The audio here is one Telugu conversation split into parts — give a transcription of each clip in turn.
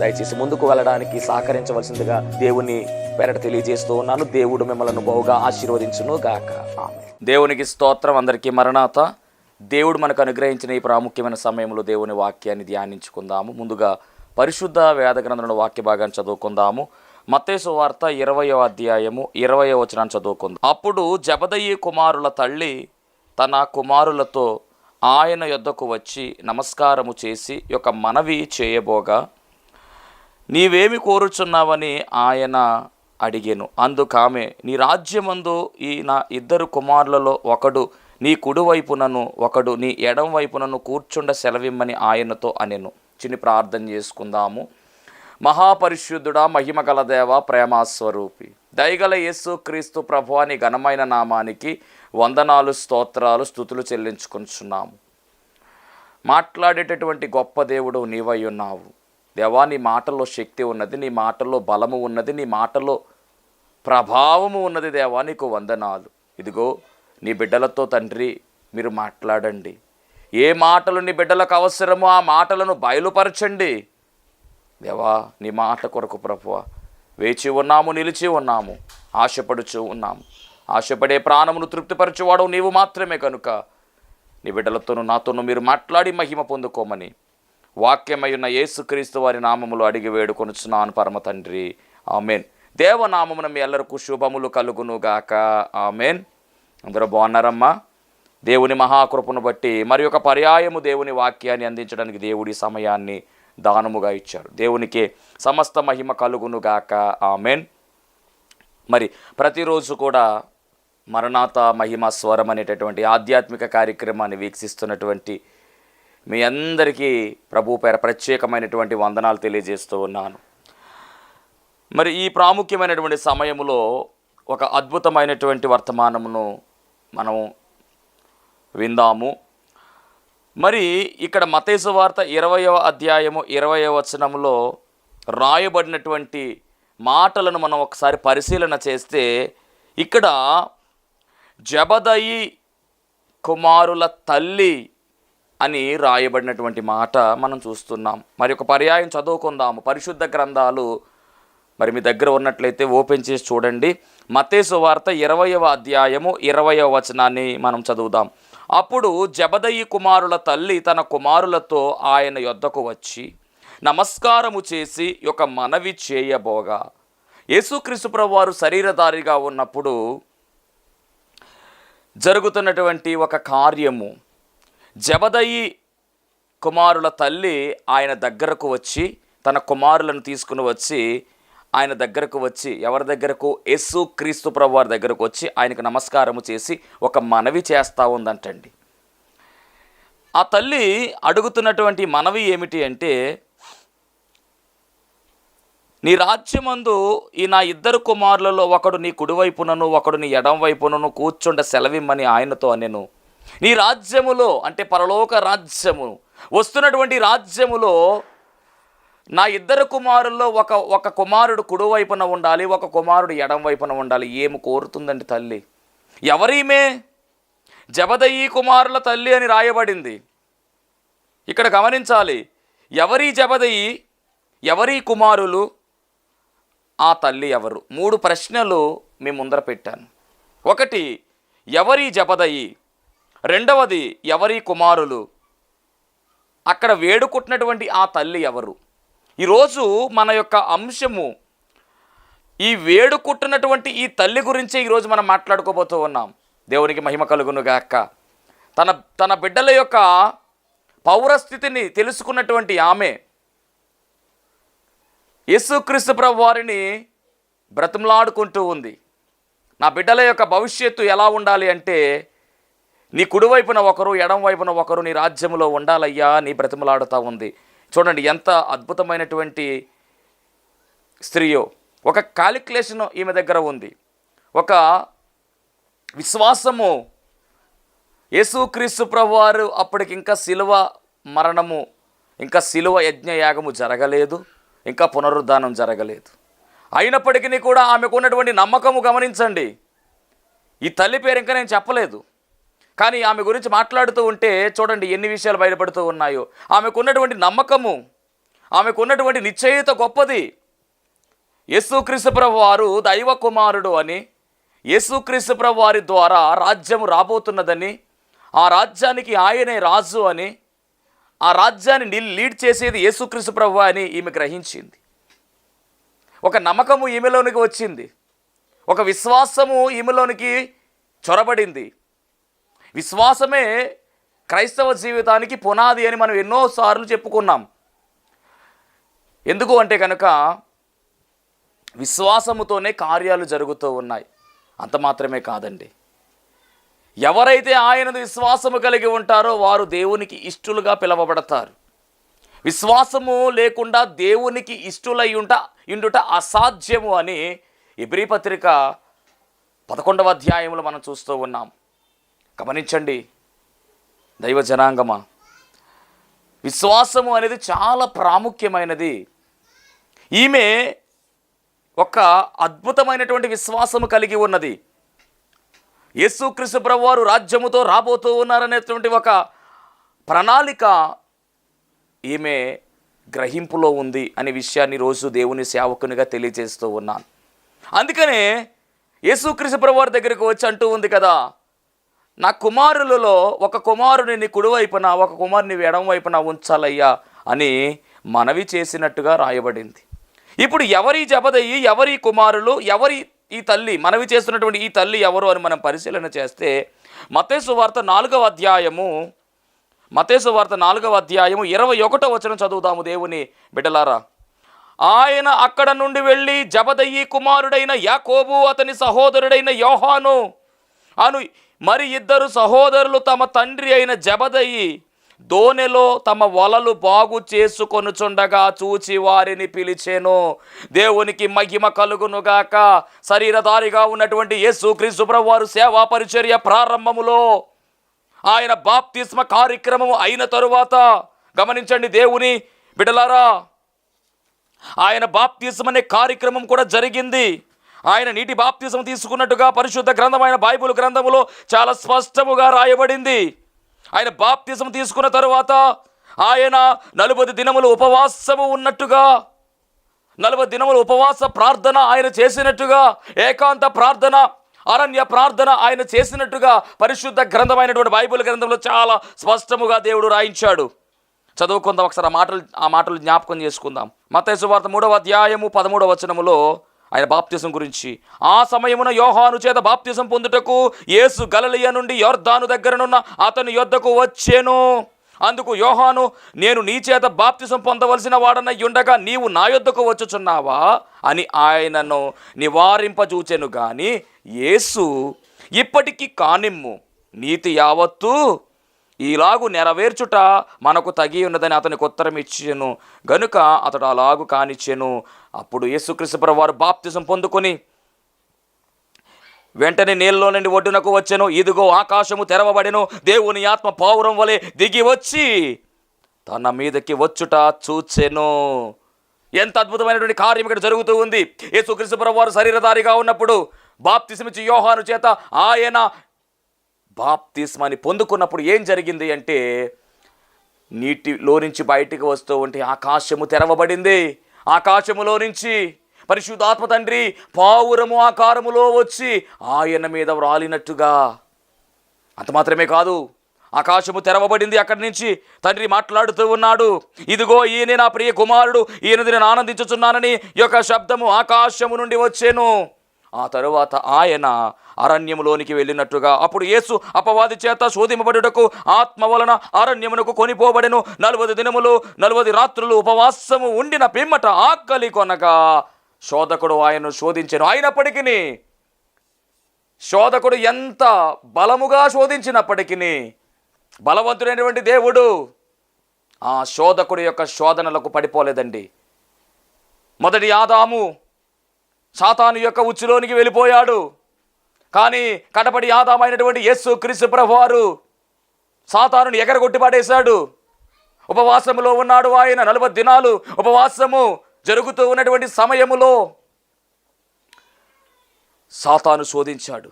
దయచేసి ముందుకు వెళ్ళడానికి సహకరించవలసిందిగా దేవుని పేరట తెలియజేస్తూ ఉన్నాను. దేవుడు మిమ్మల్ని బహుగా ఆశీర్వదించును గాక. దేవునికి స్తోత్రం. అందరికీ మరణాత. దేవుడు మనకు అనుగ్రహించిన ఈ ప్రాముఖ్యమైన సమయంలో దేవుని వాక్యాన్ని ధ్యానించుకుందాము. ముందుగా పరిశుద్ధ వేద గ్రంథంలో వాక్య భాగాన్ని చదువుకుందాము. మత్తేసు వార్త ఇరవయో అధ్యాయము ఇరవయో వచనాన్ని చదువుకుందాం. అప్పుడు జబదయ్యి కుమారుల తల్లి తన కుమారులతో ఆయన యొద్దకు వచ్చి నమస్కారము చేసి ఒక మనవి చేయబోగా? నీవేమి కోరుచున్నావని ఆయన అడిగాను. అందుకామె నీ రాజ్యమందు ఈ నా ఇద్దరు కుమారులలో ఒకడు నీ కుడివైపునను ఒకడు నీ ఎడం వైపునను కూర్చుండ సెలవిమ్మని ఆయనతో అనెను. చిని ప్రార్థన చేసుకుందాము. మహాపరిశుద్ధుడా మహిమగల దేవ ప్రేమాస్వరూపి దయగల యేసు క్రీస్తు ప్రభువాని ఘనమైన నామానికి వందనాలు స్తోత్రాలు స్థుతులు చెల్లించుకుంటున్నాము మాట్లాడేటటువంటి గొప్ప దేవుడు నీవై ఉన్నావు. దేవా నీ మాటల్లో శక్తి ఉన్నది నీ మాటల్లో బలము ఉన్నది నీ మాటలో ప్రభావము ఉన్నది దేవా నీకు వందనాలు. ఇదిగో నీ బిడ్డలతో తండ్రి మీరు మాట్లాడండి. ఏ మాటలు నీ బిడ్డలకు అవసరమో ఆ మాటలను బయలుపరచండి. దేవా నీ మాట కొరకు ప్రభువ వేచి ఉన్నాము నిలిచి ఉన్నాము ఆశపడుచు ఉన్నాము. ఆశపడే ప్రాణమును తృప్తిపరచువాడు నీవు మాత్రమే కనుక. నీ బిడ్డలతోనూ నాతోనూ మీరు మాట్లాడి మహిమ పొందుకోమని వాక్యమై ఉన్న యేసుక్రీస్తు వారి నామములు అడిగి వేడుకొనుచున్నాను పరమ తండ్రి. ఆమెన్. దేవనామమున మీ ఎల్లరకు శుభములు కలుగునుగాక. ఆమెన్. అందరూ బాగున్నారమ్మా? దేవుని మహాకృపను బట్టి మరి ఒక పర్యాయము దేవుని వాక్యాన్ని అందించడానికి దేవుడి సమయాన్ని దానముగా ఇచ్చారు. దేవునికి సమస్త మహిమ కలుగునుగాక. ఆమెన్. మరి ప్రతిరోజు కూడా మరణాత మహిమ స్వరం అనేటటువంటి ఆధ్యాత్మిక కార్యక్రమాన్ని వీక్షిస్తున్నటువంటి మీ అందరికీ ప్రభు పేర ప్రత్యేకమైనటువంటి వందనాలు తెలియజేస్తూ ఉన్నాను. మరి ఈ ప్రాముఖ్యమైనటువంటి సమయంలో ఒక అద్భుతమైనటువంటి వర్తమానమును మనం విందాము. మరి ఇక్కడ మతేసు వార్త ఇరవయవ అధ్యాయము ఇరవయవ వచనంలో రాయబడినటువంటి మాటలను మనం ఒకసారి పరిశీలన చేస్తే ఇక్కడ జబదయి కుమారుల తల్లి అని రాయబడినటువంటి మాట మనం చూస్తున్నాం. మరి ఒక పర్యాయం చదువుకుందాము. పరిశుద్ధ గ్రంథాలు మరి మీ దగ్గర ఉన్నట్లయితే ఓపెన్ చేసి చూడండి. మతేసు వార్త ఇరవయవ అధ్యాయము ఇరవయవ వచనాన్ని మనం చదువుదాం. అప్పుడు జబదయి కుమారుల తల్లి తన కుమారులతో ఆయన యొద్దకు వచ్చి నమస్కారము చేసి ఒక మనవి చేయబోగా. యేసుక్రీస్తు వారు శరీరధారిగా ఉన్నప్పుడు జరుగుతున్నటువంటి ఒక కార్యము జబదయి కుమారుల తల్లి ఆయన దగ్గరకు వచ్చి తన కుమారులను తీసుకుని వచ్చి ఆయన దగ్గరకు వచ్చి ఎవరి దగ్గరకు? యేసు క్రీస్తు ప్రభు వారి దగ్గరకు వచ్చి ఆయనకు నమస్కారము చేసి ఒక మనవి చేస్తూ ఉందంటండి. ఆ తల్లి అడుగుతున్నటువంటి మనవి ఏమిటి అంటే నీ రాజ్యమందు ఈ నా ఇద్దరు కుమారులలో ఒకడు నీ కుడివైపునను ఒకడు నీ ఎడం వైపునను కూర్చుండ సెలవిమ్మని ఆయనతో నేను నీ రాజ్యములో అంటే పరలోక రాజ్యము వస్తున్నటువంటి రాజ్యములో నా ఇద్దరు కుమారుల్లో ఒక ఒక కుమారుడు కుడివైపున ఉండాలి ఒక కుమారుడు ఎడం వైపున ఉండాలి. ఏమి కోరుతుందండి తల్లి? ఎవరీమే? జబదయి కుమారుల తల్లి అని రాయబడింది. ఇక్కడ గమనించాలి ఎవరి జబదయి ఎవరి కుమారులు ఆ తల్లి ఎవరు? మూడు ప్రశ్నలు మీ ముందర పెట్టాను. ఒకటి ఎవరి జపదయి రెండవది ఎవరి కుమారులు? అక్కడ వేడుకుంటున్నటువంటి ఆ తల్లి ఎవరు? ఈరోజు మన యొక్క అంశము ఈ వేడుకుంటున్నటువంటి ఈ తల్లి గురించే ఈరోజు మనం మాట్లాడుకోబోతూ ఉన్నాం. దేవునికి మహిమ కలుగును గాక. తన తన బిడ్డల యొక్క పౌరస్థితిని తెలుసుకున్నటువంటి ఆమె యేసుక్రీస్తు ప్రభు వారిని బ్రతిమలాడుకుంటూ ఉంది. నా బిడ్డల యొక్క భవిష్యత్తు ఎలా ఉండాలి అంటే నీ కుడివైపున ఒకరు ఎడం వైపున ఒకరు నీ రాజ్యంలో ఉండాలయ్యా నీ బ్రతిమలాడుతూ ఉంది. చూడండి ఎంత అద్భుతమైనటువంటి స్త్రీయో. ఒక కాలిక్యులేషన్ ఈమె దగ్గర ఉంది. ఒక విశ్వాసము. యేసుక్రీస్తు ప్రభువారు అప్పటికి ఇంకా శిలువ మరణము ఇంకా శిలువ యజ్ఞయాగము జరగలేదు ఇంకా పునరుద్ధానం జరగలేదు. అయినప్పటికీ కూడా ఆమెకు ఉన్నటువంటి నమ్మకము గమనించండి. ఈ తల్లి పేరు ఇంకా నేను చెప్పలేదు. కానీ ఆమె గురించి మాట్లాడుతూ ఉంటే చూడండి ఎన్ని విషయాలు బయటపడుతూ ఉన్నాయో. ఆమెకు ఉన్నటువంటి నమ్మకము ఆమెకున్నటువంటి నిశ్చయిత గొప్పది. యేసుక్రీస్తుప్రభు వారు దైవ కుమారుడు అని యేసుక్రీస్తుప్రభు వారి ద్వారా రాజ్యం రాబోతున్నదని ఆ రాజ్యానికి ఆయనే రాజు అని ఆ రాజ్యాన్ని లీడ్ చేసేది యేసుక్రీస్తుప్రభు అని ఈమె గ్రహించింది. ఒక నమ్మకము ఈమెలోనికి వచ్చింది. ఒక విశ్వాసము ఈమెలోనికి చొరబడింది. విశ్వాసమే క్రైస్తవ జీవితానికి పునాది అని మనం ఎన్నోసార్లు చెప్పుకున్నాం. ఎందుకు అంటే కనుక విశ్వాసముతోనే కార్యాలు జరుగుతూ ఉన్నాయి. అంత మాత్రమే కాదండి. ఎవరైతే ఆయన విశ్వాసము కలిగి ఉంటారో వారు దేవునికి ఇష్టలుగా పిలవబడతారు. విశ్వాసము లేకుండా దేవునికి ఇష్టలై ఉంట ఇండుట అసాధ్యము అని ఇబ్రీ పత్రిక పదకొండవ అధ్యాయంలో మనం చూస్తూ ఉన్నాం. గమనించండి. దైవ జనాంగమా విశ్వాసము అనేది చాలా ప్రాముఖ్యమైనది. ఈమె ఒక అద్భుతమైనటువంటి విశ్వాసము కలిగి ఉన్నది. యేసుక్రీస్తు ప్రభు వారు రాజ్యముతో రాబోతూ ఉన్నారనేటువంటి ఒక ప్రణాళిక ఈమె గ్రహింపులో ఉంది అనే విషయాన్ని రోజు దేవుని సేవకునిగా తెలియజేస్తూ ఉన్నాను. అందుకనే యేసుక్రీస్తు ప్రభు వారి దగ్గరికి వచ్చి అంటూ ఉంది కదా నా కుమారులలో ఒక కుమారుని నీ కుడివైపున ఒక కుమారుని ఎడం వైపున ఉంచాలయ్యా అని మనవి చేసినట్టుగా రాయబడింది. ఇప్పుడు ఎవరి జబదయ్యి ఎవరి కుమారులు ఎవరి ఈ తల్లి మనవి చేస్తున్నటువంటి ఈ తల్లి ఎవరు అని మనం పరిశీలన చేస్తే మతేసు వార్త నాలుగవ అధ్యాయము మతేసు వార్త నాలుగవ అధ్యాయము ఇరవై ఒకటో వచనం చదువుదాము దేవుని బిడ్డలారా. ఆయన అక్కడ నుండి వెళ్ళి జబదయ్యి కుమారుడైన యాకోబు అతని సహోదరుడైన యోహాను అను మరి ఇద్దరు సహోదరులు తమ తండ్రి అయిన జబదయి దోనెలో తమ వలలు బాగు చేసుకొనుచుండగా చూచి వారిని పిలిచేను. దేవునికి మహిమ కలుగునుగాక. శరీరధారిగా ఉన్నటువంటి యేసుక్రీస్తు ప్రభు వారు సేవా పరిచర్య ప్రారంభములో ఆయన బాప్తిస్మ కార్యక్రమం అయిన తరువాత గమనించండి దేవుని బిడలారా ఆయన బాప్తిజం అనే కార్యక్రమం కూడా జరిగింది. ఆయన నీటి బాప్తిజం తీసుకున్నట్టుగా పరిశుద్ధ గ్రంథమైన బైబుల్ గ్రంథములో చాలా స్పష్టముగా రాయబడింది. ఆయన బాప్తిజం తీసుకున్న తరువాత ఆయన నలభై దినములు ఉపవాసము ఉన్నట్టుగా నలభై దినములు ఉపవాస ప్రార్థన ఆయన చేసినట్టుగా ఏకాంత ప్రార్థన అరణ్య ప్రార్థన ఆయన చేసినట్టుగా పరిశుద్ధ గ్రంథమైనటువంటి బైబిల్ గ్రంథంలో చాలా స్పష్టముగా దేవుడు రాయించాడు. చదువుకుందాం ఒకసారి ఆ మాటలు ఆ మాటలు జ్ఞాపకం చేసుకుందాం. మత వార్త మూడవ అధ్యాయము పదమూడవ వచనములో ఆయన బాప్తిజం గురించి. ఆ సమయమున యోహాను చేత బాప్తిజం పొందుటకు యేసు గలలియ నుండి యోర్ధాను దగ్గరనున్న అతని యొద్దకు వచ్చాను. అందుకు యోహాను నేను నీ చేత బాప్తిజం పొందవలసిన వాడన ఉండగా నీవు నా యొద్దకు వచ్చుచున్నావా? అని ఆయనను నివారింపజూచెను గాని యేసు ఇప్పటికీ కానిమ్ము. నీతి యావత్తు ఈలాగు నెరవేర్చుట మనకు తగి ఉన్నదని అతనికి ఉత్తరం ఇచ్చాను గనుక అతడు అలాగు కానిచ్చెను. అప్పుడు యేసుక్రీస్తు వారు బాప్తిజం పొందుకొని వెంటనే నీళ్ళలో నుండి ఒడ్డునకు వచ్చెను. ఇదిగో ఆకాశము తెరవబడెను. దేవుని ఆత్మ పావురం వలె దిగి వచ్చి తన మీదకి వచ్చుట చూచెను. ఎంత అద్భుతమైనటువంటి కార్యం ఇక్కడ జరుగుతూ ఉంది. యేసుక్రీస్తు వారు శరీరధారిగా ఉన్నప్పుడు బాప్తిసమిచ్చి యోహాను చేత ఆయన బాప్తిస్మాని పొందుకున్నప్పుడు ఏం జరిగింది అంటే నీటిలో నుంచి బయటికి వస్తూ ఉంటే ఆకాశము తెరవబడింది. ఆకాశములో నుంచి పరిశుద్ధాత్మ తండ్రి పావురము ఆకారములో వచ్చి ఆయన మీద వ్రాలినట్టుగా. అంత మాత్రమే కాదు ఆకాశము తెరవబడింది అక్కడి నుంచి తండ్రి మాట్లాడుతూ ఉన్నాడు ఇదిగో ఈయన నా ప్రియ కుమారుడు ఈయనది నేను ఆనందించుచున్నానని యొక్క శబ్దము ఆకాశము నుండి వచ్చాను. ఆ తరువాత ఆయన అరణ్యములోనికి వెళ్ళినట్టుగా అప్పుడు యేసు అపవాది చేత శోధింపబడుటకు ఆత్మ వలన అరణ్యమునకు కొనిపోబడెను. నలభై దినములు నలభై రాత్రులు ఉపవాసము ఉండిన పిమ్మట ఆకలి కొనగా శోధకుడు ఆయన్ను శోధించను. అయినప్పటికీ శోధకుడు ఎంత బలముగా శోధించినప్పటికీ బలవంతుడైనటువంటి దేవుడు ఆ శోధకుడి యొక్క శోధనలకు పడిపోలేదండి. మొదటి ఆదాము సాతాను యొక్క ఉచ్చులోనికి వెళ్ళిపోయాడు. కానీ కటపడి ఆదామైనటువంటి యస్సు క్రీస్తు ప్రభువారు సాతానుని ఎగరగొట్టి పడేశాడు ఉపవాసములో ఉన్నాడు ఆయన నలభై దినాలు ఉపవాసము జరుగుతూ ఉన్నటువంటి సమయములో సాతాను శోధించాడు.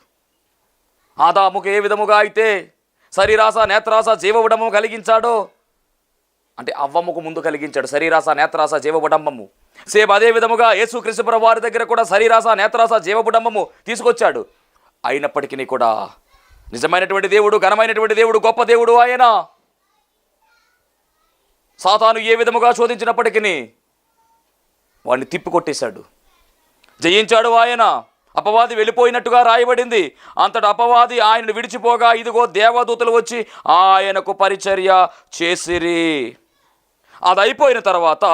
ఆదాముకు ఏ విధముగా అయితే శరీరాస నేత్రాస జీవవుడము కలిగించాడో అంటే అవ్వమ్మకు ముందు కలిగించాడు. శరీరాస నేత్రాస జీవబుడంబము. సేమ్ అదే విధముగా యేసు వారి దగ్గర కూడా శరీరాస నేత్రాస జీవబుడంబము తీసుకొచ్చాడు. అయినప్పటికీ కూడా నిజమైనటువంటి దేవుడు ఘనమైనటువంటి దేవుడు గొప్ప దేవుడు ఆయన. సాతాను ఏ విధముగా శోధించినప్పటికీ వాడిని తిప్పికొట్టేశాడు. జయించాడు ఆయన. అపవాది వెళ్ళిపోయినట్టుగా రాయబడింది. అంతటి అపవాది ఆయనను విడిచిపోగా ఇదిగో దేవదూతలు వచ్చి ఆయనకు పరిచర్య చేసిరి. అది అయిపోయిన తర్వాత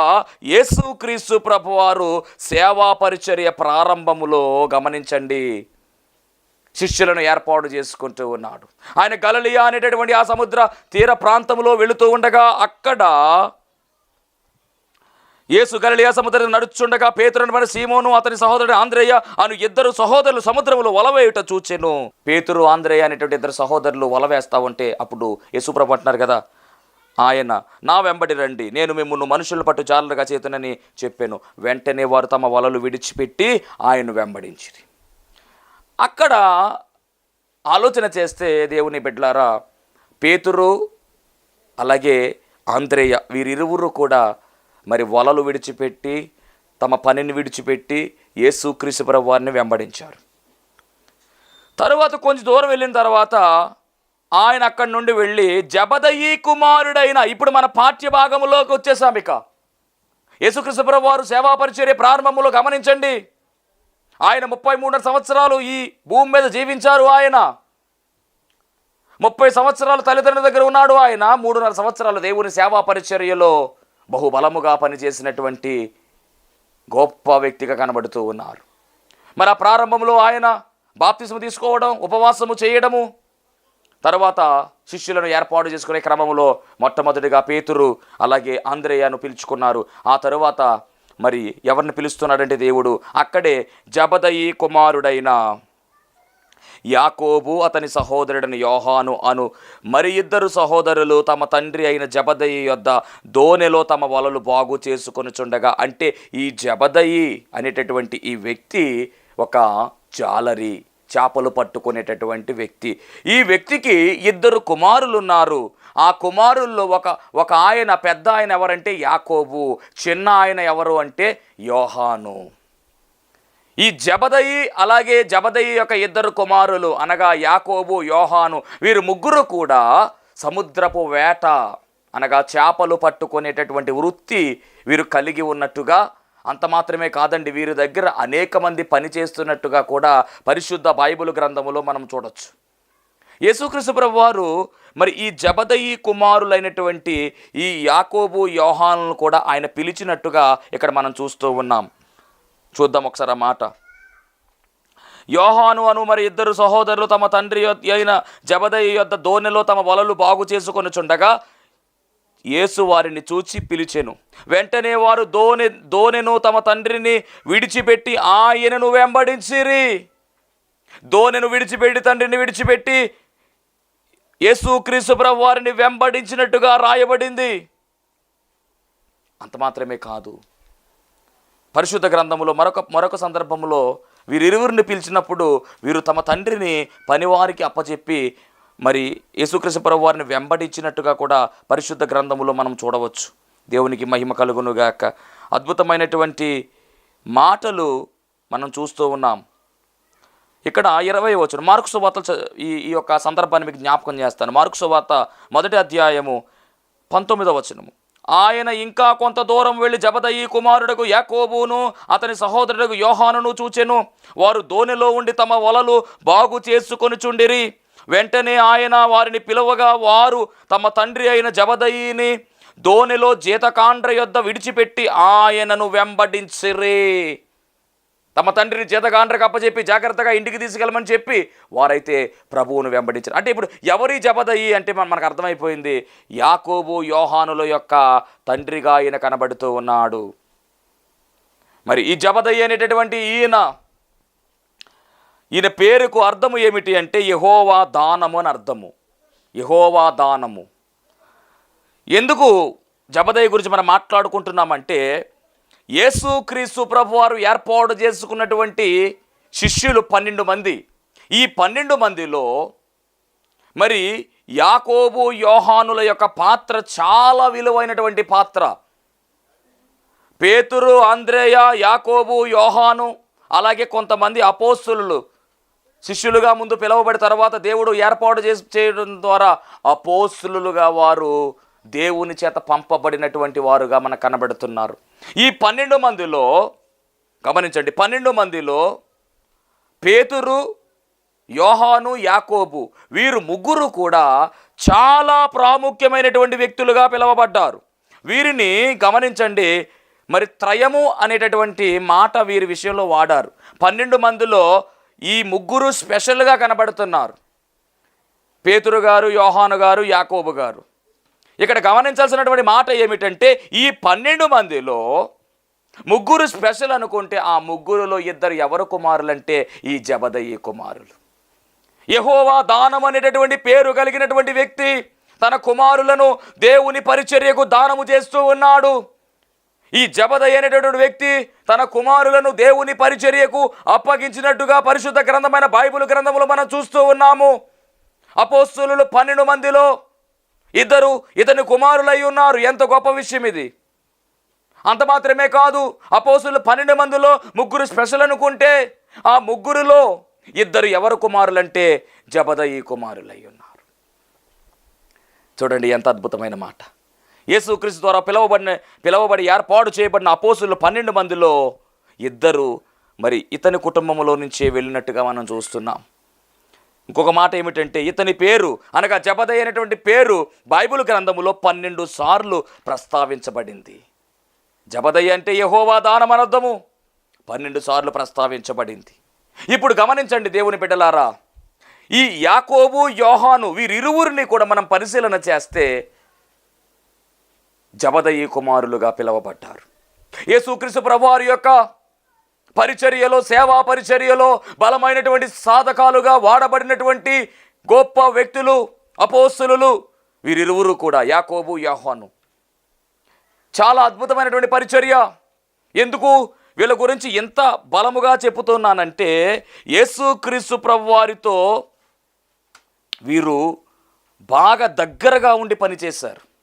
యేసుక్రీస్తు ప్రభువారు సేవా పరిచర్య ప్రారంభములో గమనించండి. శిష్యులను ఏర్పాటు చేసుకుంటూ ఉన్నాడు. ఆయన గలలియా అనేటటువంటి ఆ సముద్ర తీర ప్రాంతంలో వెళుతూ ఉండగా అక్కడ యేసు గలలియా సముద్రం నడుచుండగా పేతురు మన సీమోను అతని సహోదరుడు ఆంధ్రేయ అను ఇద్దరు సహోదరులు సముద్రంలో వలవేయుట చూచెను. పేతురు ఆంధ్రేయ అనేటువంటి ఇద్దరు సహోదరులు వలవేస్తా ఉంటే అప్పుడు యేసుప్రభు అంటున్నారు కదా ఆయన నా వెంబడి రండి. నేను మిమ్మల్ని మనుషుల పట్టు జాలరుగా చేతునని చెప్పాను. వెంటనే వారు తమ వలలు విడిచిపెట్టి ఆయన వెంబడించిరి. అక్కడ ఆలోచన చేస్తే దేవుని బిడ్డలారా పేతురు అలాగే ఆంధ్రేయ వీరిరువురు కూడా మరి వలలు విడిచిపెట్టి తమ పనిని విడిచిపెట్టి యేసుక్రీస్తు ప్రభు వారిని వెంబడించారు. తరువాత కొంచెం దూరం వెళ్ళిన తర్వాత ఆయన అక్కడి నుండి వెళ్ళి జబదయీ కుమారుడైన ఇప్పుడు మన పాఠ్య భాగంలోకి వచ్చేసాం ఇక. యేసుక్రీస్తు వారు సేవా పరిచర్య ప్రారంభంలో గమనించండి. ఆయన ముప్పై మూడున్నర సంవత్సరాలు ఈ భూమి మీద జీవించారు ఆయన. ముప్పై సంవత్సరాలు తల్లిదండ్రుల దగ్గర ఉన్నాడు ఆయన. మూడున్నర సంవత్సరాలు దేవుని సేవా పరిచర్యలో బహుబలముగా పనిచేసినటువంటి గొప్ప వ్యక్తిగా కనబడుతూ ఉన్నారు. మరి ఆ ప్రారంభంలో ఆయన బాప్తిసము తీసుకోవడం ఉపవాసము చేయడము తర్వాత శిష్యులను ఏర్పాటు చేసుకునే క్రమంలో మొట్టమొదటిగా పేతురు అలాగే ఆంధ్రేయను పిలుచుకున్నారు. ఆ తరువాత మరి ఎవరిని పిలుస్తున్నాడంటే దేవుడు? అక్కడే జబదయి కుమారుడైన యాకోబు అతని సహోదరుడని యోహాను అను మరి ఇద్దరు సహోదరులు తమ తండ్రి అయిన జబదయి యొద్ద దోనెలో తమ వలలు బాగు చేసుకొనుచుండగా అంటే ఈ జబదయి అనేటటువంటి ఈ వ్యక్తి ఒక జాలరి. చేపలు పట్టుకునేటటువంటి వ్యక్తి. ఈ వ్యక్తికి ఇద్దరు కుమారులు ఉన్నారు ఆ కుమారుల్లో ఒక ఒక ఆయన పెద్ద ఆయన ఎవరంటే యాకోబు చిన్న ఆయన ఎవరు అంటే యోహాను. ఈ జబదయి అలాగే జబదయి యొక్క ఇద్దరు కుమారులు అనగా యాకోబు యోహాను వీరు ముగ్గురు కూడా సముద్రపు వేట అనగా చేపలు పట్టుకునేటటువంటి వృత్తి వీరు కలిగి ఉన్నట్టుగా అంత మాత్రమే కాదండి వీరి దగ్గర అనేక మంది పనిచేస్తున్నట్టుగా కూడా పరిశుద్ధ బైబిల్ గ్రంథములో మనం చూడొచ్చు. యేసుక్రీస్తు ప్రభు వారు మరి ఈ జబదయి కుమారులైనటువంటి ఈ యాకోబు యోహానులను కూడా ఆయన పిలిచినట్టుగా ఇక్కడ మనం చూస్తూ ఉన్నాం. చూద్దాం ఒకసారి ఆ మాట. యోహాను అను మరి ఇద్దరు సహోదరులు తమ తండ్రి అయిన జబదయి యొద్ద దోణిలో తమ వలలు బాగు చేసుకొనుచుండగా యేసు వారిని చూచి పిలిచెను. వెంటనే వారు దోనె దోనెను తమ తండ్రిని విడిచిపెట్టి ఆయనను వెంబడించిరి. దోనెను విడిచిపెట్టి తండ్రిని విడిచిపెట్టి యేసు క్రీస్తు ప్రభు వారిని వెంబడించినట్టుగా రాయబడింది. అంత మాత్రమే కాదు. పరిశుద్ధ గ్రంథంలో మరొక మరొక సందర్భంలో వీరిరువురిని పిలిచినప్పుడు వీరు తమ తండ్రిని పనివారికి అప్పచెప్పి మరి యేసుక్రీస్తు ప్రభు వారిని వెంబడించినట్టుగా కూడా పరిశుద్ధ గ్రంథములో మనం చూడవచ్చు. దేవునికి మహిమ కలుగునుగాక అద్భుతమైనటువంటి మాటలు మనం చూస్తూ ఉన్నాం. ఇక్కడ ఇరవై వచ్చిన మార్కు సువార్త ఈ ఈ యొక్క సందర్భాన్ని మీకు జ్ఞాపకం చేస్తాను. మార్కు సువార్త మొదటి అధ్యాయము పంతొమ్మిదవ వచనము. ఆయన ఇంకా కొంత దూరం వెళ్ళి జబదయి కుమారుడకు యాకోబును అతని సహోదరుడకు యోహానును చూచెను. వారు దోణిలో ఉండి తమ వలలు బాగు చేసుకొని చుండిరి వెంటనే ఆయన వారిని పిలువగా వారు తమ తండ్రి అయిన జబదయిని దోణిలో జీతకాండ్ర యొద్ద విడిచిపెట్టి ఆయనను వెంబడించిరే. తమ తండ్రిని జీతకాండ్రకు అప్పచెప్పి జాగ్రత్తగా ఇంటికి తీసుకెళ్ళమని చెప్పి వారైతే ప్రభువును వెంబడించారు. అంటే ఇప్పుడు ఎవరి జపదయ్యి అంటే మనం మనకు అర్థమైపోయింది యాకోబు యోహానుల యొక్క తండ్రిగా ఈయన కనబడుతూ ఉన్నాడు. మరి ఈ జపదయ్యి అనేటటువంటి ఈయన ఈయన పేరుకు అర్థము ఏమిటి అంటే యహోవా దానము అని అర్థము. యహోవా దానము. ఎందుకు జబదయ్య గురించి మనం మాట్లాడుకుంటున్నామంటే యేసు క్రీస్తు ప్రభు వారు ఏర్పాటు చేసుకున్నటువంటి శిష్యులు పన్నెండు మంది. ఈ పన్నెండు మందిలో మరి యాకోబు యోహానుల యొక్క పాత్ర చాలా విలువైనటువంటి పాత్ర. పేతురు ఆంద్రేయ యాకోబు యోహాను అలాగే కొంతమంది అపోస్తులు శిష్యులుగా ముందు పిలువబడి తర్వాత దేవుడు ఏర్పాటు చేసి చేయడం ద్వారా అపోస్తులుగా వారు దేవుని చేత పంపబడినటువంటి వారుగా మనకు కనబడుతున్నారు. ఈ పన్నెండు మందిలో గమనించండి పన్నెండు మందిలో పేతురు యోహాను యాకోబు వీరు ముగ్గురు కూడా చాలా ప్రాముఖ్యమైనటువంటి వ్యక్తులుగా పిలువబడ్డారు. వీరిని గమనించండి మరి త్రయము అనేటటువంటి మాట వీరి విషయంలో వాడారు. పన్నెండు మందిలో ఈ ముగ్గురు స్పెషల్గా కనబడుతున్నారు. పేతురు గారు యోహాను గారు యాకోబు గారు. ఇక్కడ గమనించాల్సినటువంటి మాట ఏమిటంటే ఈ పన్నెండు మందిలో ముగ్గురు స్పెషల్ అనుకుంటే ఆ ముగ్గురులో ఇద్దరు ఎవరు కుమారులంటే ఈ జబదయి కుమారులు. యహోవా దానం అనేటటువంటి పేరు కలిగినటువంటి వ్యక్తి తన కుమారులను దేవుని పరిచర్యకు దానము చేస్తూ ఉన్నాడు. ఈ జబదయ్య అనేటటువంటి వ్యక్తి తన కుమారులను దేవుని పరిచర్యకు అప్పగించినట్టుగా పరిశుద్ధ గ్రంథమైన బైబుల్ గ్రంథములు మనం చూస్తూ ఉన్నాము. అపోస్తులు పన్నెండు మందిలో ఇద్దరు ఇతని కుమారులై ఉన్నారు. ఎంత గొప్ప విషయం ఇది. అంత మాత్రమే కాదు అపోసులు పన్నెండు మందిలో ముగ్గురు స్పెషల్ అనుకుంటే ఆ ముగ్గురులో ఇద్దరు ఎవరు కుమారులంటే జబదయి కుమారులై ఉన్నారు. చూడండి ఎంత అద్భుతమైన మాట. యేసుక్రీస్తు ద్వారా పిలవబడిన పిలవబడి ఏర్పాటు చేయబడిన అపోసులు పన్నెండు మందిలో ఇద్దరు మరి ఇతని కుటుంబంలో నుంచే వెళ్ళినట్టుగా మనం చూస్తున్నాం. ఇంకొక మాట ఏమిటంటే ఇతని పేరు అనగా జపదయ్య అనేటువంటి పేరు బైబిల్ గ్రంథములో పన్నెండు సార్లు ప్రస్తావించబడింది. జపదయ్య అంటే యహోవా దానం అనర్థము. పన్నెండు సార్లు ప్రస్తావించబడింది. ఇప్పుడు గమనించండి దేవుని బిడ్డలారా ఈ యాకోబు యోహాను వీరిరువురిని కూడా మనం పరిశీలన చేస్తే జబదయి కుమారులుగా పిలువబడ్డారు. యేసుక్రీస్తు ప్రభువారి యొక్క పరిచర్యలో సేవా పరిచర్యలో బలమైనటువంటి సాధకాలుగా వాడబడినటువంటి గొప్ప వ్యక్తులు అపోస్తులు వీరిరువురు కూడా యాకోబు యాహోను. చాలా అద్భుతమైనటువంటి పరిచర్య. ఎందుకు? వీళ్ళ గురించి ఎంత బలముగా చెప్పుతున్నానంటే యేసుక్రీస్తు ప్రభువారితో వీరు బాగా దగ్గరగా ఉండి పనిచేశారు.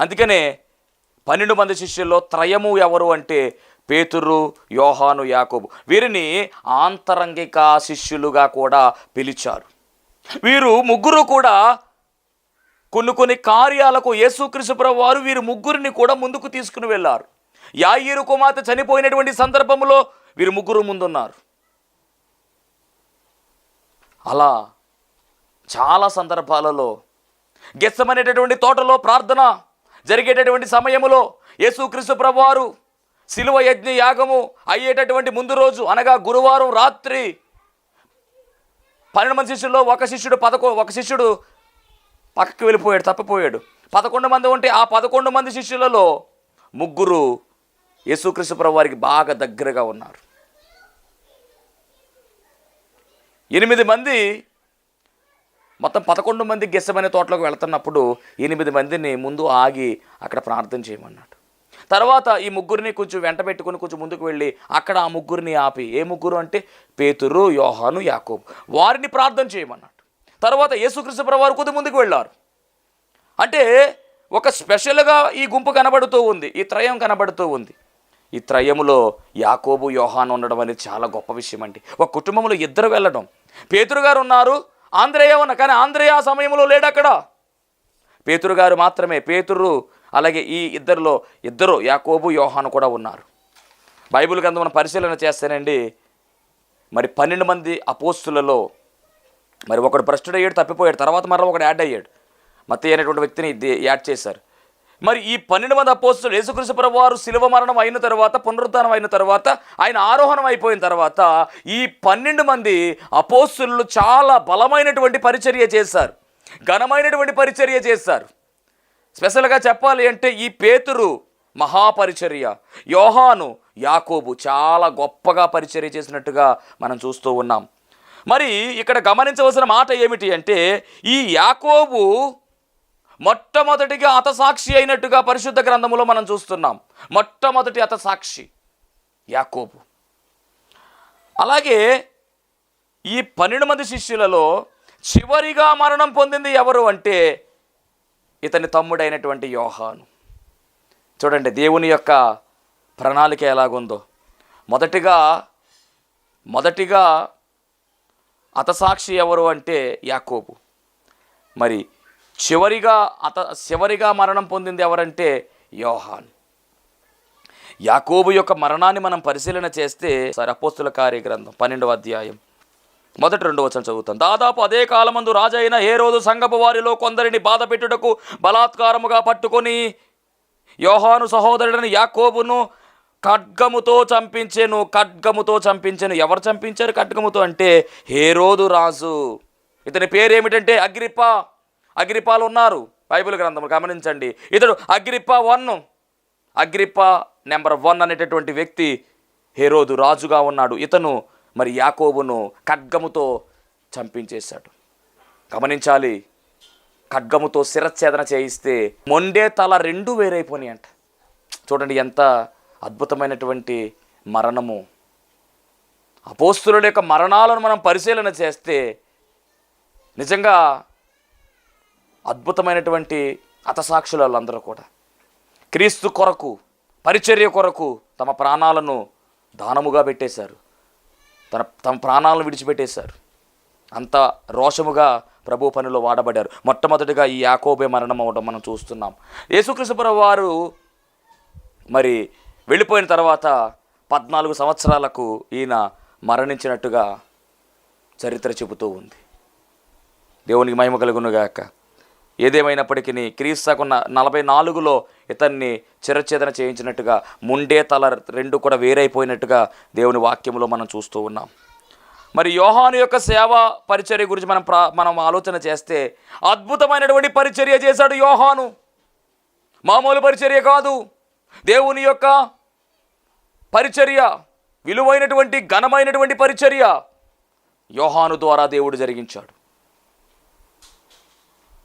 అందుకనే పన్నెండు మంది శిష్యుల్లో త్రయము ఎవరు అంటే పేతురు యోహాను యాకోబు. వీరిని ఆంతరంగిక శిష్యులుగా కూడా పిలిచారు. వీరు ముగ్గురు కూడా కొన్ని కొన్ని కార్యాలకు యేసుక్రీస్తు వారు వీరు ముగ్గురిని కూడా ముందుకు తీసుకుని వెళ్ళారు. యాయిరు కుమార్తె చనిపోయినటువంటి సందర్భంలో వీరు ముగ్గురు ముందున్నారు. అలా చాలా సందర్భాలలో గెస్సమనేటటువంటి తోటలో ప్రార్థన జరిగేటటువంటి సమయములో యేసుక్రీస్తు ప్రభువారు శిలువ యజ్ఞ యాగము అయ్యేటటువంటి ముందు రోజు అనగా గురువారం రాత్రి పన్నెండు మంది శిష్యుల్లో ఒక శిష్యుడు పదకొ ఒక శిష్యుడు పక్కకి వెళ్ళిపోయాడు తప్పిపోయాడు. పదకొండు మంది ఉంటే ఆ పదకొండు మంది శిష్యులలో ముగ్గురు యేసుక్రీస్తు ప్రభు వారికి బాగా దగ్గరగా ఉన్నారు. ఎనిమిది మంది మొత్తం పదకొండు మంది గెస్సమనే తోటలోకి వెళ్తున్నప్పుడు ఎనిమిది మందిని ముందు ఆగి అక్కడ ప్రార్థన చేయమన్నాడు. తర్వాత ఈ ముగ్గురిని కొంచెం వెంట పెట్టుకుని కొంచెం ముందుకు వెళ్ళి అక్కడ ఆ ముగ్గురిని ఆపి ఏ ముగ్గురు అంటే? పేతురు యోహాను యాకోబు. వారిని ప్రార్థన చేయమన్నాడు. తర్వాత యేసుక్రీస్తు ప్రభు వారు కొద్ది ముందుకు వెళ్ళారు. అంటే ఒక స్పెషల్గా ఈ గుంపు కనబడుతూ ఉంది ఈ త్రయం కనబడుతూ ఉంది. ఈ త్రయములో యాకోబు యోహాను ఉండడం అనేది చాలా గొప్ప విషయం అండి ఒక కుటుంబంలో ఇద్దరు వెళ్ళడం. పేతురు గారు ఉన్నారు ఆంధ్రేయ ఉన్న కానీ ఆంధ్రేయ ఆ సమయంలో లేడు అక్కడ. పేతురు గారు మాత్రమే పేతురు అలాగే ఈ ఇద్దరిలో ఇద్దరు యాకోబు యోహాను కూడా ఉన్నారు. బైబిల్ గ్రంథం మనం పరిశీలన చేస్తేనండి మరి పన్నెండు మంది అపోస్తులలో మరి ఒకడు భ్రష్టుడయ్యాడు తప్పిపోయాడు తర్వాత మరలా ఒకడు యాడ్ అయ్యాడు. మత్తయి అనేటువంటి వ్యక్తిని ఇది యాడ్ చేశారు. మరి ఈ పన్నెండు మంది అపోస్తులు యేసుక్రీస్తు ప్రభు వారు శిలువ మరణం అయిన తర్వాత పునరుద్ధానం అయిన తర్వాత ఆయన ఆరోహణం అయిపోయిన తర్వాత ఈ పన్నెండు మంది అపోస్తులు చాలా బలమైనటువంటి పరిచర్య చేశారు. ఘనమైనటువంటి పరిచర్య చేశారు. స్పెషల్గా చెప్పాలి అంటే ఈ పేతురు మహాపరిచర్య యోహాను యాకోబు చాలా గొప్పగా పరిచర్య చేసినట్టుగా మనం చూస్తూ ఉన్నాం. మరి ఇక్కడ గమనించవలసిన మాట ఏమిటి అంటే ఈ యాకోబు మొట్టమొదటిగా అతసాక్షి అయినట్టుగా పరిశుద్ధ గ్రంథములో మనం చూస్తున్నాం. మొట్టమొదటి అతసాక్షి యాకోబు. అలాగే ఈ పన్నెండు మంది శిష్యులలో చివరిగా మరణం పొందింది ఎవరు అంటే ఇతని తమ్ముడైనటువంటి యోహాను. చూడండి దేవుని యొక్క ప్రణాళిక ఎలాగుందో. మొదటిగా మొదటిగా అతసాక్షి ఎవరు అంటే యాకోబు. మరి చివరిగా అత చివరిగా మరణం పొందింది ఎవరంటే యోహాన్. యాకోబు యొక్క మరణాన్ని మనం పరిశీలన చేస్తే సరే అపోస్తుల కార్య గ్రంథం పన్నెండవ అధ్యాయం మొదటి రెండు వచనం చదువుతాం. దాదాపు అదే కాలమందు రాజైన ఏ రోజు సంగపు వారిలో కొందరిని బాధ పెట్టుటకు బలాత్కారముగా పట్టుకొని యోహాను సహోదరుడని యాకోబును ఖడ్గముతో చంపించెను ఖడ్గముతో చంపించెను. ఎవరు చంపించారు ఖడ్గముతో అంటే హేరోదు రాజు. ఇతని పేరేమిటంటే అగ్రిప్ప. అగ్రిపాలు ఉన్నారు బైబిల్ గ్రంథం గమనించండి. ఇతడు Agrippa one Agrippa number one అనేటటువంటి వ్యక్తి హేరోదు రాజుగా ఉన్నాడు. ఇతను మరి యాకోబును ఖడ్గముతో చంపించేశాడు. గమనించాలి. ఖడ్గముతో శిరచ్ఛేదన చేయిస్తే మొండే తల రెండు వేరైపోయినాయి అంట చూడండి ఎంత అద్భుతమైనటువంటి మరణము. అపోస్తుల యొక్క మరణాలను మనం పరిశీలన చేస్తే నిజంగా అద్భుతమైనటువంటి హతసాక్షులు వాళ్ళందరూ కూడా. క్రీస్తు కొరకు పరిచర్య కొరకు తమ ప్రాణాలను దానముగా పెట్టేశారు. తన తమ ప్రాణాలను విడిచిపెట్టేశారు. అంత రోషముగా ప్రభు పనిలో వాడబడ్డారు. మొట్టమొదటిగా ఈ యాకోబే మరణం అవడం మనం చూస్తున్నాం. యేసుక్రీస్తుపుర వారు మరి వెళ్ళిపోయిన తర్వాత పద్నాలుగు సంవత్సరాలకు ఈయన మరణించినట్టుగా చరిత్ర చెబుతూ ఉంది. దేవునికి మహిమ కలుగునుగాక. ఏదేమైనప్పటికీ క్రీస్తుకు నలభై నాలుగులో ఇతన్ని చిరఛేదన చేయించినట్టుగా ముండే తల రెండు కూడా వేరైపోయినట్టుగా దేవుని వాక్యంలో మనం చూస్తూ ఉన్నాం. మరి యోహాను యొక్క సేవా పరిచర్య గురించి మనం ప్రా మనం ఆలోచన చేస్తే అద్భుతమైనటువంటి పరిచర్య చేశాడు యోహాను. మామూలు పరిచర్య కాదు. దేవుని యొక్క పరిచర్య విలువైనటువంటి ఘనమైనటువంటి పరిచర్య యోహాను ద్వారా దేవుడు జరిగించాడు.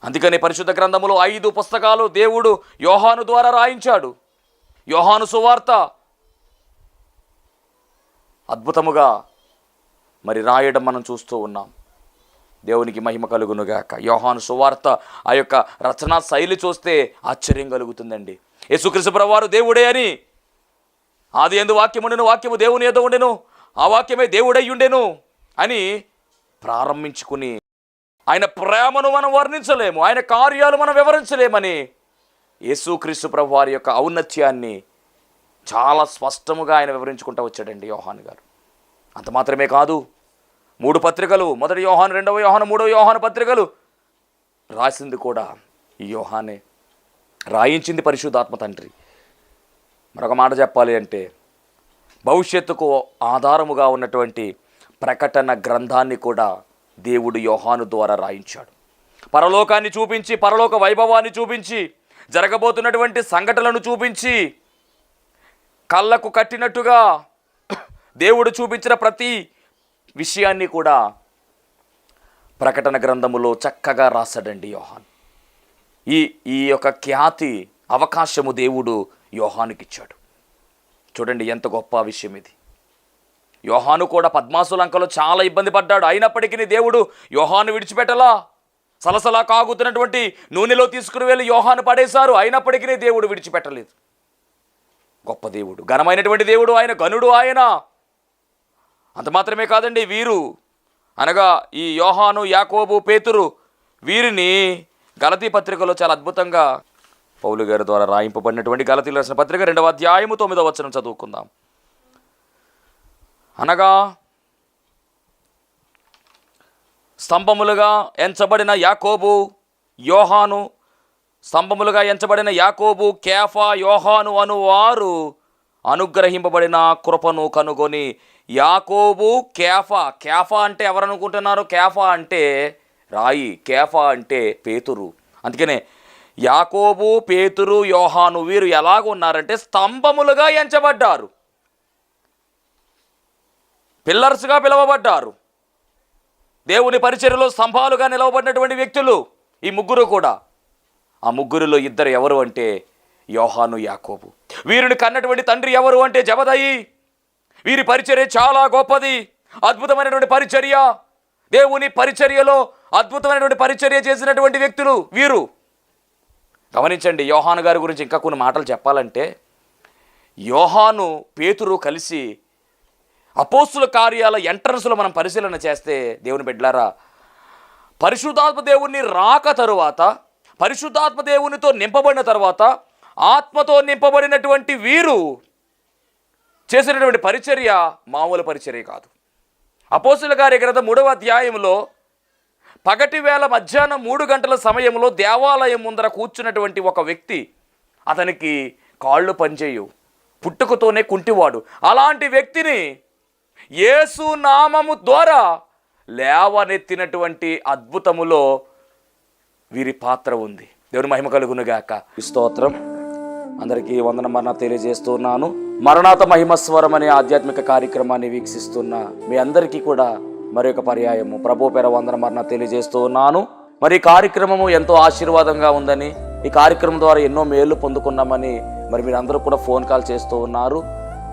అందుకని పరిశుద్ధ గ్రంథములో ఐదు పుస్తకాలు దేవుడు యోహాను ద్వారా రాయించాడు. యోహాను సువార్త అద్భుతముగా మరి రాయడం మనం చూస్తూ ఉన్నాం. దేవునికి మహిమ కలుగునుగాక. యోహాను సువార్త ఆ యొక్క రచనా శైలి చూస్తే ఆశ్చర్యం కలుగుతుందండి. యేసుక్రీస్తు దేవుడే అని. ఆది ఎందు వాక్యముండెను వాక్యము దేవుని ఏదో ఉండెను ఆ వాక్యమే దేవుడై ఉండెను అని ప్రారంభించుకుని ఆయన ప్రేమను మనం వర్ణించలేము. ఆయన కార్యాలు మనం వివరించలేమని యేసుక్రీస్తు ప్రభు వారి యొక్క ఔన్నత్యాన్ని చాలా స్పష్టముగా ఆయన వివరించుకుంటూ వచ్చాడండి యోహాన్ గారు. అంత మాత్రమే కాదు మూడు పత్రికలు మొదటి యోహాన్ రెండవ యోహాన్ మూడవ యోహాన్ పత్రికలు రాసింది కూడా ఈ యోహానే. రాయించింది పరిశుద్ధాత్మ తండ్రి. మరొక మాట చెప్పాలి అంటే భవిష్యత్తుకు ఆధారముగా ఉన్నటువంటి ప్రకటన గ్రంథాన్ని కూడా దేవుడు యోహాను ద్వారా రాయించాడు. పరలోకాన్ని చూపించి పరలోక వైభవాన్ని చూపించి జరగబోతున్నటువంటి సంఘటనలను చూపించి కళ్ళకు కట్టినట్టుగా దేవుడు చూపించిన ప్రతి విషయాన్ని కూడా ప్రకటన గ్రంథములో చక్కగా రాశాడండి యోహాన్. ఈ ఈ యొక్క ఖ్యాతి అవకాశము దేవుడు యోహానికి ఇచ్చాడు చూడండి ఎంత గొప్ప విషయం ఇది యోహాను కూడా పద్మాసులంకలో చాలా ఇబ్బంది పడ్డాడు. అయినప్పటికీ దేవుడు యోహాను విడిచిపెట్టలా? సలసలా కాగుతున్నటువంటి నూనెలో తీసుకుని వెళ్ళి యోహాను పడేశారు. అయినప్పటికీ దేవుడు విడిచిపెట్టలేదు. గొప్ప దేవుడు ఘనమైనటువంటి దేవుడు ఆయన గనుడు ఆయన. అంత మాత్రమే కాదండి వీరు అనగా ఈ యోహాను యాకోబు పేతురు వీరిని గలతీ పత్రికలో చాలా అద్భుతంగా పౌలు గారి ద్వారా రాయింపబడినటువంటి గలతీలు రాసిన పత్రిక రెండవ అధ్యాయము తొమ్మిదవ వచనం చదువుకుందాం. అనగా స్తంభములుగా ఎంచబడిన యాకోబు యోహాను స్తంభములుగా ఎంచబడిన యాకోబు కేఫా యోహాను అను వారు అనుగ్రహింపబడిన కృపను కనుగొని యాకోబు కేఫా కేఫా అంటే ఎవరనుకుంటున్నారు? కేఫా అంటే రాయి కేఫా అంటే పేతురు. అందుకనే యాకోబు పేతురు యోహాను వీరు ఎలాగ ఉన్నారంటే స్తంభములుగా ఎంచబడ్డారు. పిల్లర్స్గా పిలువబడ్డారు. దేవుని పరిచర్యలో స్తంభాలుగా నిలవబడినటువంటి వ్యక్తులు ఈ ముగ్గురు కూడా. ఆ ముగ్గురిలో ఇద్దరు ఎవరు అంటే యోహాను యాకోబు. వీరిని కన్నటువంటి తండ్రి ఎవరు అంటే జబదయి. వీరి పరిచర్య చాలా గొప్పది. అద్భుతమైనటువంటి పరిచర్య. దేవుని పరిచర్యలో అద్భుతమైనటువంటి పరిచర్య చేసినటువంటి వ్యక్తులు వీరు. గమనించండి యోహాను గారి గురించి ఇంకా కొన్ని మాటలు చెప్పాలంటే యోహాను పేతురు కలిసి అపోస్తుల కార్యాల ఎంట్రన్స్లో మనం పరిశీలన చేస్తే దేవుని బిడ్డలారా పరిశుద్ధాత్మ దేవుని రాక తరువాత పరిశుద్ధాత్మ దేవునితో నింపబడిన తర్వాత ఆత్మతో నింపబడినటువంటి వీరు చేసినటువంటి పరిచర్య మామూలు పరిచర్య కాదు. అపోసుల గారి గ్రంథం మూడవ అధ్యాయంలో పగటి వేళ మధ్యాహ్నం మూడు గంటల సమయంలో దేవాలయం ముందర కూర్చున్నటువంటి ఒక వ్యక్తి అతనికి కాళ్ళు పనిచేయు పుట్టుకతోనే కుంటివాడు. అలాంటి వ్యక్తిని యేసు నామము ద్వారా లేవనెత్తినటువంటి అద్భుతములో వీరి పాత్ర ఉంది. దేవుని మహిమ కలుగునుగాక స్తోత్రం. అందరికీ వందన మరణ తెలియజేస్తున్నాను. మరణాత మహిమస్వరం అనే ఆధ్యాత్మిక కార్యక్రమాన్ని వీక్షిస్తున్న మీ అందరికీ కూడా మరొక పర్యాయము. ప్రభు పేర వందన మరణ తెలియజేస్తూ ఉన్నాను మరి ఈ కార్యక్రమము ఎంతో ఆశీర్వాదంగా ఉందని ఈ కార్యక్రమం ద్వారా ఎన్నో మేలు పొందుకున్నామని మరి మీరందరూ కూడా ఫోన్ కాల్ చేస్తూ ఉన్నారు.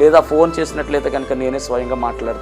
లేదా ఫోన్ చేసినట్లయితే కనుక నేనే స్వయంగా మాట్లాడతాను.